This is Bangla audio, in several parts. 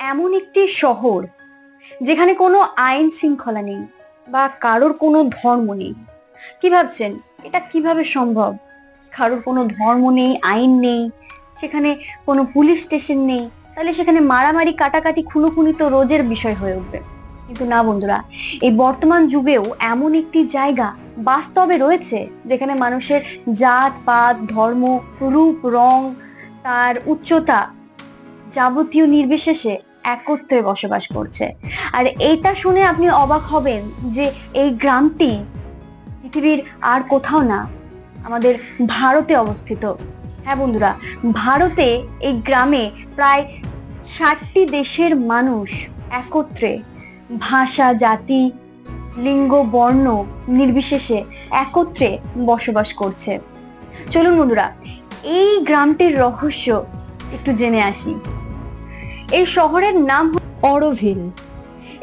এমন একটি শহর যেখানে কোনো আইন শৃঙ্খলা নেই বা কারোর কোনো ধর্ম নেই। কি ভাবছেন? এটা কীভাবে সম্ভব? কারোর কোনো ধর্ম নেই, আইন নেই, সেখানে কোনো পুলিশ স্টেশন নেই, তাহলে সেখানে মারামারি, কাটাকাটি, খুনোখুনি তো রোজের বিষয় হয়ে উঠবে। কিন্তু না বন্ধুরা, এই বর্তমান যুগেও এমন একটি জায়গা বাস্তবে রয়েছে যেখানে মানুষের জাত, পাত, ধর্ম, রূপ, রং, তার উচ্চতা যাবতীয় নির্বিশেষে একত্রে বসবাস করছে। আর এইটা শুনে আপনি অবাক হবেন যে এই গ্রামটি পৃথিবীর আর কোথাও না, আমাদের ভারতে অবস্থিত। হ্যাঁ বন্ধুরা, ভারতে এই গ্রামে প্রায় ষাটটি দেশের মানুষ একত্রে ভাষা, জাতি, লিঙ্গ, বর্ণ নির্বিশেষে একত্রে বসবাস করছে। চলুন বন্ধুরা, এই গ্রামটির রহস্য একটু জেনে আসি। এই শহরের নাম অরোভিল।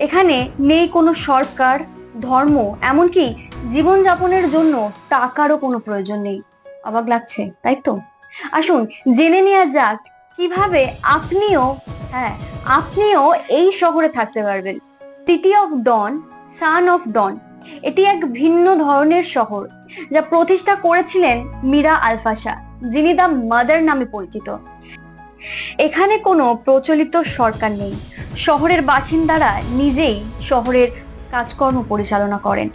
এখানে নেই কোনো সরকার ধর্ম এমনকি জীবনযাপনের জন্য টাকারও কোনো প্রয়োজন নেই। অবাক লাগছে তাই তো? আসুন জেনে নেওয়া যাক কীভাবে আপনিও হ্যাঁ আপনিও এই শহরে থাকতে পারবেন। City of dawn sun of dawn এটি এক ভিন্ন ধরনের শহর যা প্রতিষ্ঠা করেছিলেন মীরা আলফাসা যিনি দ্য মাদার নামে পরিচিত। এখানে কোনো প্রচলিত সরকার নেই। শহরের বাসিন্দারা নিজেই শহরের কাজকর্ম পরিচালনা করেন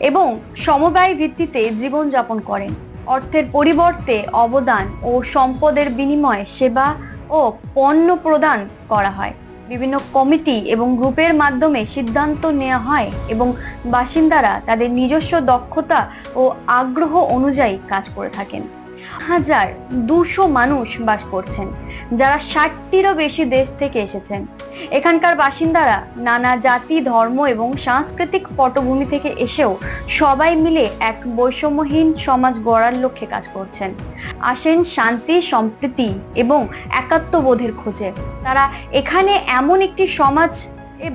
এবং সমবায় ভিত্তিতে জীবনযাপন করেন। অর্থের পরিবর্তে অবদান ও সম্পদের বিনিময়ে সেবা ও পণ্য প্রদান করা হয়। বিভিন্ন কমিটি এবং গ্রুপের মাধ্যমে সিদ্ধান্ত নেওয়া হয় এবং বাসিন্দারা তাদের নিজস্ব দক্ষতা ও আগ্রহ অনুযায়ী কাজ করে থাকেন। হাজার দুশো মানুষ বাস করছেন, যারা ষাটটিরও বেশি দেশ থেকে এসেছেন। এখানকার বাসিন্দারা নানা জাতি, ধর্ম এবং সাংস্কৃতিক পটভূমি থেকে এসেও সবাই মিলে এক বৈষম্যহীন সমাজ গড়ার লক্ষ্যে কাজ করছেন। আসেন শান্তি, সম্প্রীতি এবং একাত্মবোধের খোঁজে। তারা এখানে এমন একটি সমাজ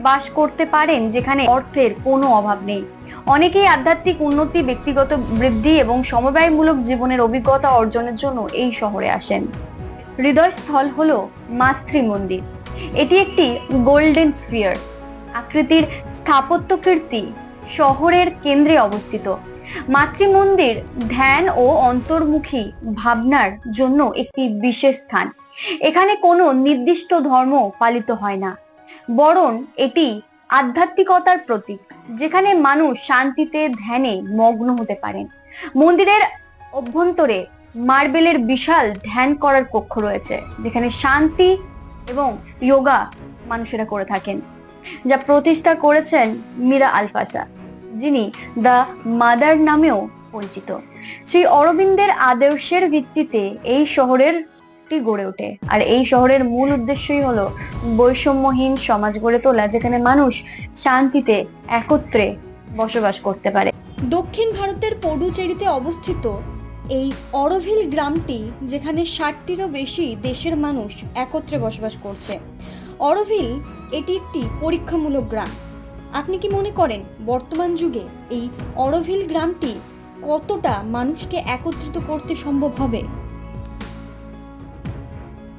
বাস করতে পারেন যেখানে অর্থের কোনো অভাব নেই। অনেকেই আধ্যাত্মিক উন্নতি, ব্যক্তিগত বৃদ্ধি এবং সমবায়মূলক জীবনের অভিজ্ঞতা অর্জনের জন্য এই শহরে আসেন। হৃদয়স্থল হল মাতৃ মন্দির। এটি একটি গোল্ডেন স্ফিয়ার আকৃতির স্থাপত্য কীর্তি শহরের কেন্দ্রে অবস্থিত। মাতৃ মন্দির ধ্যান ও অন্তর্মুখী ভাবনার জন্য একটি বিশেষ স্থান। এখানে কোনো নির্দিষ্ট ধর্ম পালিত হয় না। বরং এটি আধ্যাত্মিকতার প্রতীক, যেখানে মানুষ শান্তিতে, ধ্যানে মগ্ন হতে পারেন। মন্দিরের অভ্যন্তরে মার্বেলের বিশাল ধ্যান করার কক্ষ রয়েছে, যেখানে শান্তি এবং যোগা মানুষেরা করে থাকেন, যা প্রতিষ্ঠা করেছেন মীরা আলফাসা যিনি দ্য মাদার নামেও পরিচিত। শ্রী অরবিন্দের আদর্শের ভিত্তিতে এই শহরের টি গড়ে ওঠে। আর এই শহরের মূল উদ্দেশ্যই হলো বৈষম্যহীন সমাজ গড়ে তোলা, যেখানে মানুষ শান্তিতে, একত্রে বসবাস করতে পারে। দক্ষিণ ভারতের পডুচেরিতে অবস্থিত এই অরভিল গ্রামটি, যেখানে ষাটটিরও বেশি দেশের মানুষ একত্রে বসবাস করছে। অরভিল, এটি একটি পরীক্ষামূলক গ্রাম। আপনি কি মনে করেন, বর্তমান যুগে এই অরভিল গ্রামটি কতটা মানুষকে একত্রিত করতে সম্ভব হবে?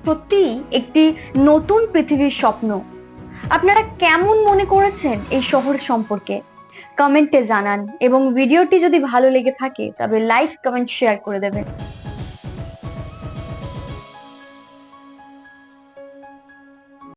সত্যি একটি নতুন পৃথিবীর স্বপ্ন। আপনারা কেমন মনে করেছেন এই শহর সম্পর্কে? কমেন্টে জানান এবং ভিডিওটি যদি ভালো লেগে থাকে, তবে লাইক, কমেন্ট, শেয়ার করে দেবেন।